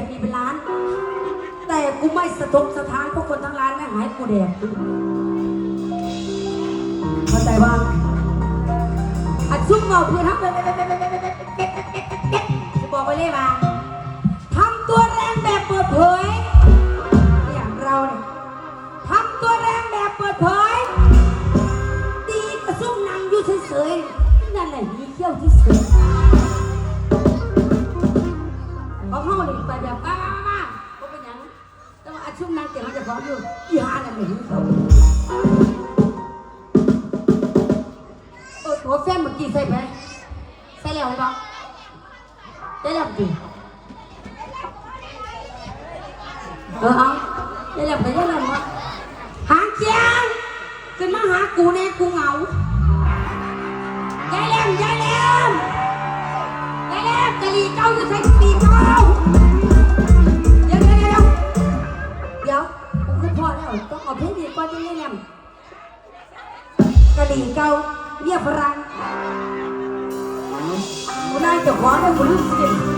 ดมีเป็นล้าน แต่กูไม่สะทกสะท้านพวกคนทั้งร้านไม่หายกูแดกเข้าใจว่าอัดซุ่มเมาเพื่อทำเก็บจะบอกไปเลยว่าทำตัวแรงแบบเปิดเผย อย่างเราเนี่ยทำตัวแรงแบบเปิดเผย ดีกระซุ่มนั่งอยู่เฉยๆนั่นแหละมีเขี้ยวที่สุด อเข้าเลยไปแบบมามามาก็เป็นหยังแต่ว่าอาชุ่มนั่งเก็บมันจะฟ้องอยู่อีหานั่นไม่เห็นเขาเออตัวแฟนเมื่อกี้ใส่ไปใส่แล้วไหมบ้างใส่แล้วจริงเออเอาใส่แล้วไปใส่แล้วมั้งหางเจียวขึ้นมาหากูแน่กูเหงายายแหลมยายแหลมยายแหลม เอาเพลงดีก่อนจะยายแหลมกะหรี่เก้าเรียกฝรั่งกูนายเจะขอได้กูรู้สิ